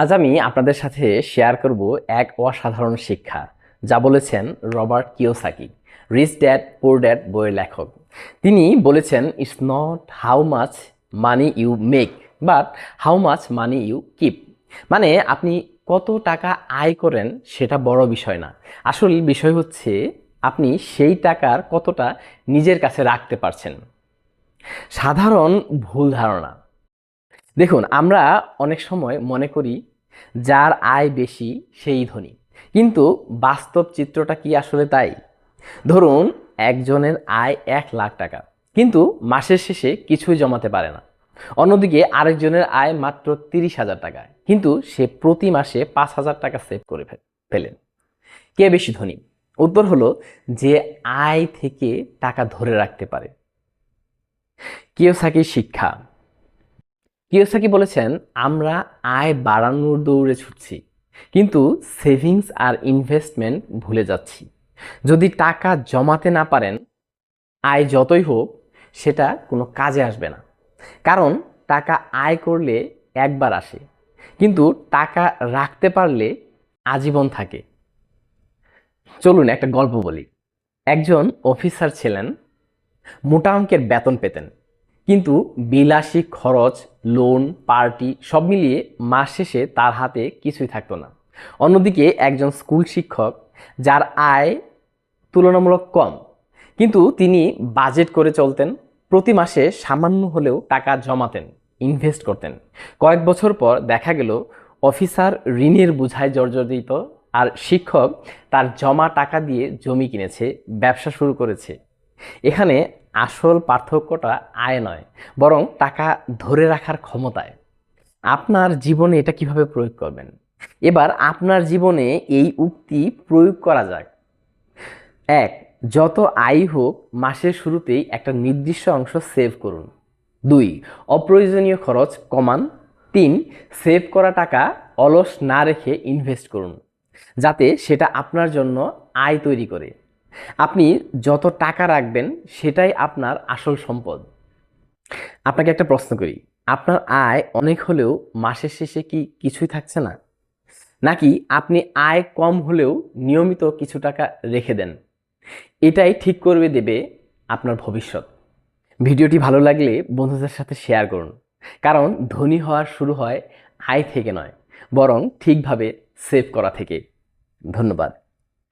আজ আমি আপনাদের সাথে শেয়ার করব এক অসাধারণ শিক্ষা, যা বলেছেন Robert Kiyosaki rich dad poor dad বইয়ের লেখক। তিনি বলেছেন it's not how much money you make but how much money you keep মানে আপনি কত টাকা আয় করেন সেটা বড় বিষয় না। আসল বিষয় হচ্ছে, আপনি সেই টাকার কতটা নিজের কাছে রাখতে পারছেন। সাধারণ ভুল ধারণা। দেখুন, আমরা অনেক সময় মনে করি যার আয় বেশি সেই ধনী। কিন্তু বাস্তব চিত্রটা কি আসলে তাই? ধরুন, একজনের আয় এক লাখ টাকা, কিন্তু মাসের শেষে কিছুই জমাতে পারে না। অন্যদিকে আরেকজনের আয় মাত্র তিরিশ হাজার টাকা কিন্তু সে প্রতি মাসে পাঁচ হাজার টাকা সেভ করে ফেলেন। কে বেশি ধনী? উত্তর হলো যে আয় থেকে টাকা ধরে রাখতে পারে। কেউ থাকে শিক্ষা কিওসাকি বলেছেন? আমরা আয় বাড়ানোর দৌড়ে ছুটছি, কিন্তু সেভিংস আর ইনভেস্টমেন্ট ভুলে যাচ্ছি। যদি টাকা জমাতে না পারেন, আয় যতই হোক, সেটা কোনো কাজে আসবে না। কারণ টাকা আয় করলে একবার আসে, কিন্তু টাকা রাখতে পারলে আজীবন থাকে। চলুন একটা গল্প বলি। একজন অফিসার ছিলেন, মোটা অঙ্কের বেতন পেতেন। কিন্তু বিলাসী খরচ লোন পার্টি সব মিলিয়ে মাস শেষে তার হাতে কিছুই থাকতো না। অন্যদিকে একজন স্কুল শিক্ষক, যার আয় তুলনামূলক কম, কিন্তু তিনি বাজেট করে চলতেন, প্রতি মাসে সামান্য হলেও টাকা জমাতেন ইনভেস্ট করতেন। কয়েক বছর পর দেখা গেল অফিসার ঋণের বোঝায় জর্জরিত, আর শিক্ষক তার জমা টাকা দিয়ে জমি কিনেছে, ব্যবসা শুরু করেছে। এখানে আসল পার্থক্যটা আয় নয়, বরং টাকা ধরে রাখার ক্ষমতায়। আপনার জীবনে এটা কীভাবে প্রয়োগ করবেন? এবার আপনার জীবনে এই উক্তি প্রয়োগ করা যাক। এক, যত আয় হোক, মাসের শুরুতেই একটা নির্দিষ্ট অংশ সেভ করুন। দুই, অপ্রয়োজনীয় খরচ কমান। তিন, সেভ করা টাকা অলস না রেখে ইনভেস্ট করুন, যাতে সেটা আপনার জন্য আয় তৈরি করে। আপনি যত টাকা রাখবেন, সেটাই আপনার আসল সম্পদ। আপনাকে একটা প্রশ্ন করি, আপনার আয় অনেক হলেও মাসের শেষে কি কিছুই থাকছে না? নাকি আপনি আয় কম হলেও নিয়মিত কিছু টাকা রেখে দেন? এটাই ঠিক করবে দেবে আপনার ভবিষ্যৎ। ভিডিওটি ভালো লাগলে বন্ধুদের সাথে শেয়ার করুন। কারণ ধনী হওয়া শুরু হয় আয় থেকে নয়, বরং ঠিকভাবে সেভ করা থেকে। ধন্যবাদ।